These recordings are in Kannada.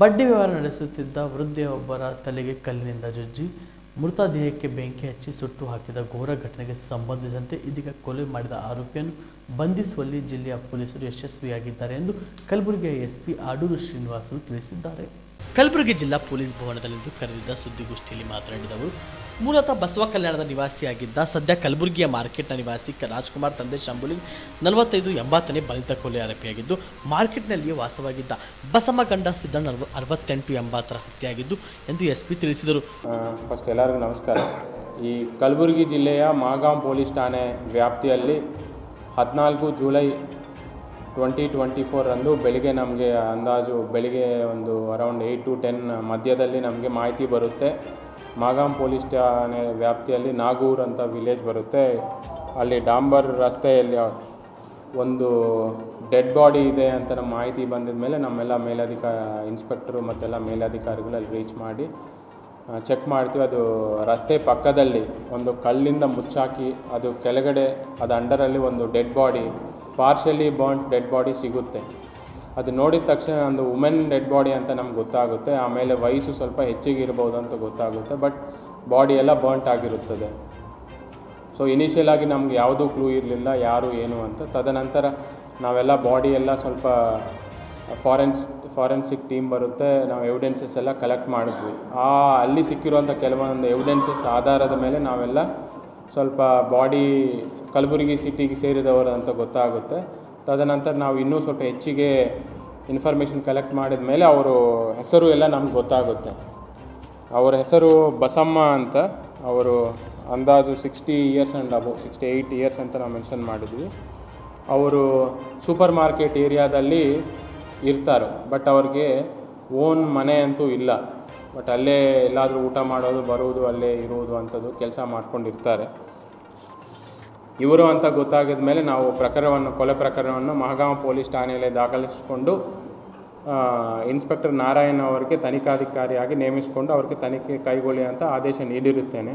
ಬಡ್ಡಿ ವ್ಯವಹಾರ ನಡೆಸುತ್ತಿದ್ದ ವೃದ್ಧೆಯೊಬ್ಬರ ತಲೆಗೆ ಕಲ್ಲಿನಿಂದ ಜುಜ್ಜಿ ಮೃತದೇಹಕ್ಕೆ ಬೆಂಕಿ ಹಚ್ಚಿ ಸುಟ್ಟು ಹಾಕಿದ ಘೋರ ಘಟನೆಗೆ ಸಂಬಂಧಿಸಿದಂತೆ ಇದೀಗ ಕೊಲೆ ಮಾಡಿದ ಆರೋಪಿಯನ್ನು ಬಂಧಿಸುವಲ್ಲಿ ಜಿಲ್ಲೆಯ ಪೊಲೀಸರು ಯಶಸ್ವಿಯಾಗಿದ್ದಾರೆ ಎಂದು ಕಲಬುರಗಿಯ ಎಸ್ಪಿ ಆಡೂರು ಶ್ರೀನಿವಾಸರು ತಿಳಿಸಿದ್ದಾರೆ. ಕಲಬುರಗಿ ಜಿಲ್ಲಾ ಪೊಲೀಸ್ ಭವನದಲ್ಲಿಂದು ಕರೆದಿದ್ದ ಸುದ್ದಿಗೋಷ್ಠಿಯಲ್ಲಿ ಮಾತನಾಡಿದ ಅವರು ಮೂಲತಃ ಬಸವ ಕಲ್ಯಾಣದ ನಿವಾಸಿಯಾಗಿದ್ದ ಸದ್ಯ ಕಲಬುರಗಿಯ ಮಾರ್ಕೆಟ್ನ ನಿವಾಸಿ ರಾಜ್ಕುಮಾರ್ ತಂದೆ ಶಾಂಬುಲಿ ನಲವತ್ತೈದು ಎಂಬತ್ತನೇ ಬಲಿತ ಕೊಲೆ ಆರೋಪಿಯಾಗಿದ್ದು, ಮಾರ್ಕೆಟ್ನಲ್ಲಿಯೇ ವಾಸವಾಗಿದ್ದ ಬಸಮ್ಮ ಗಂಡ ಸಿದ್ದಣ್ಣ ಅರವ- ಅರವತ್ತೆಂಟು ಎಂಬತ್ತರ ಹತ್ಯೆಯಾಗಿದ್ದು ಎಂದು ಎಸ್ಪಿ ತಿಳಿಸಿದರು. ಫಸ್ಟ್ ಎಲ್ಲರಿಗೂ ನಮಸ್ಕಾರ. ಈ ಕಲಬುರಗಿ ಜಿಲ್ಲೆಯ ಮಾಗಾಂ ಪೊಲೀಸ್ ಠಾಣೆ ವ್ಯಾಪ್ತಿಯಲ್ಲಿ ಹದಿನಾಲ್ಕು ಜುಲೈ ಟ್ವೆಂಟಿ ಟ್ವೆಂಟಿ ಫೋರಂದು ಬೆಳಿಗ್ಗೆ ನಮಗೆ ಅಂದಾಜು ಬೆಳಿಗ್ಗೆ ಒಂದು ಅರೌಂಡ್ ಏಯ್ಟ್ ಟು ಟೆನ್ ಮಧ್ಯದಲ್ಲಿ ನಮಗೆ ಮಾಹಿತಿ ಬರುತ್ತೆ. ಮಾಗಾಮ್ ಪೊಲೀಸ್ ಠಾಣೆ ವ್ಯಾಪ್ತಿಯಲ್ಲಿ ನಾಗೂರ್ ಅಂತ ವಿಲೇಜ್ ಬರುತ್ತೆ. ಅಲ್ಲಿ ಡಾಂಬರ್ ರಸ್ತೆಯಲ್ಲಿ ಒಂದು ಡೆಡ್ ಬಾಡಿ ಇದೆ ಅಂತ ನಮ್ಮ ಮಾಹಿತಿ ಬಂದಿದ ಮೇಲೆ ನಮ್ಮೆಲ್ಲ ಮೇಲಧಿಕ ಇನ್ಸ್ಪೆಕ್ಟರು ಮತ್ತೆಲ್ಲ ಮೇಲಧಿಕಾರಿಗಳು ಅಲ್ಲಿ ರೀಚ್ ಮಾಡಿ ಚೆಕ್ ಮಾಡ್ತೀವಿ. ಅದು ರಸ್ತೆ ಪಕ್ಕದಲ್ಲಿ ಒಂದು ಕಲ್ಲಿಂದ ಮುಚ್ಚಾಕಿ, ಅದು ಕೆಳಗಡೆ, ಅದು ಅಂಡರಲ್ಲಿ ಒಂದು dead body partially burned dead body ಸಿಗುತ್ತೆ. ಅದು ನೋಡಿದ ತಕ್ಷಣ ಒಂದು ವುಮೆನ್ ಡೆಡ್ ಬಾಡಿ ಅಂತ ನಮ್ಗೆ ಗೊತ್ತಾಗುತ್ತೆ. ಆಮೇಲೆ ವಯಸ್ಸು ಸ್ವಲ್ಪ ಹೆಚ್ಚಿಗೆ ಇರ್ಬೋದು ಅಂತ ಗೊತ್ತಾಗುತ್ತೆ. ಬಟ್ ಬಾಡಿ ಎಲ್ಲ ಬರ್ಂಟ್ ಆಗಿರುತ್ತದೆ. ಸೊ ಇನಿಷಿಯಲ್ ಆಗಿ ನಮ್ಗೆ ಯಾವುದೂ ಕ್ಲೂ ಇರಲಿಲ್ಲ, ಯಾರು, ಏನು ಅಂತ. ತದನಂತರ ನಾವೆಲ್ಲ ಬಾಡಿ ಎಲ್ಲ ಸ್ವಲ್ಪ ಫಾರೆನ್ಸ್ ಫಾರೆನ್ಸಿಕ್ ಟೀಮ್ ಬರುತ್ತೆ. ನಾವು ಎವಿಡೆನ್ಸಸ್ ಎಲ್ಲ ಕಲೆಕ್ಟ್ ಮಾಡಿದ್ವಿ. ಆ, ಅಲ್ಲಿ ಸಿಕ್ಕಿರುವಂಥ ಕೆಲವೊಂದು ಎವಿಡೆನ್ಸಸ್ ಆಧಾರದ ಮೇಲೆ ನಾವೆಲ್ಲ ಸ್ವಲ್ಪ ಬಾಡಿ ಕಲಬುರಗಿ ಸಿಟಿಗೆ ಸೇರಿದವರು ಅಂತ ಗೊತ್ತಾಗುತ್ತೆ. ತದನಂತರ ನಾವು ಇನ್ನೂ ಸ್ವಲ್ಪ ಹೆಚ್ಚಿಗೆ ಇನ್ಫಾರ್ಮೇಷನ್ ಕಲೆಕ್ಟ್ ಮಾಡಿದ ಮೇಲೆ ಅವರು ಹೆಸರು ಎಲ್ಲ ನಮ್ಗೆ ಗೊತ್ತಾಗುತ್ತೆ. ಅವರ ಹೆಸರು ಬಸಮ್ಮ ಅಂತ ಅವರು ಅಂದಾಜು sixty years and above sixty eight years ಅಂತ ನಾವು ಮೆನ್ಷನ್ ಮಾಡಿದ್ವಿ. ಅವರು ಸೂಪರ್ ಮಾರ್ಕೆಟ್ ಏರಿಯಾದಲ್ಲಿ ಇರ್ತಾರೆ ಬಟ್ ಅವ್ರಿಗೆ ಓನ್ ಮನೆ ಅಂತೂ ಇಲ್ಲ. ಬಟ್ ಅಲ್ಲೇ ಎಲ್ಲಾದರೂ ಊಟ ಮಾಡೋದು, ಬರುವುದು, ಅಲ್ಲೇ ಇರುವುದು ಅಂಥದ್ದು ಕೆಲಸ ಮಾಡ್ಕೊಂಡಿರ್ತಾರೆ. ಇವರು ಅಂತ ಗೊತ್ತಾಗಿದ ಮೇಲೆ ನಾವು ಪ್ರಕರಣವನ್ನು, ಕೊಲೆ ಪ್ರಕರಣವನ್ನು ಮಹಗಾಂವ ಪೊಲೀಸ್ ಠಾಣೆಯಲ್ಲಿ ದಾಖಲಿಸಿಕೊಂಡು ಇನ್ಸ್ಪೆಕ್ಟರ್ ನಾರಾಯಣ ಅವರಿಗೆ ತನಿಖಾಧಿಕಾರಿಯಾಗಿ ನೇಮಿಸಿಕೊಂಡು ಅವ್ರಿಗೆ ತನಿಖೆ ಕೈಗೊಳ್ಳಿ ಅಂತ ಆದೇಶ ನೀಡಿರುತ್ತೇನೆ.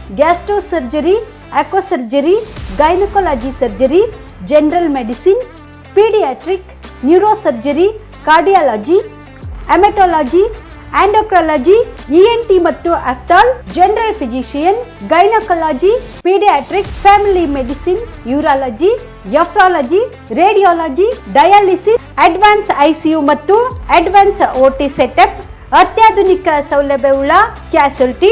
gastro surgery surgery, gynaecology surgery, general medicine, paediatric, neuro surgery, cardiology haematology endocrinology ENT ಮತ್ತು ophthal general physician, gynaecology, paediatric, family medicine, urology, nephrology, radiology, dialysis, advance ICU ಮತ್ತು ಅಡ್ವಾನ್ಸ್ ಓಟಿ ಸೆಟಪ್, ಅತ್ಯಾಧುನಿಕ ಸೌಲಭ್ಯವುಳ್ಳ ಕ್ಯಾಸುಲ್ಟಿ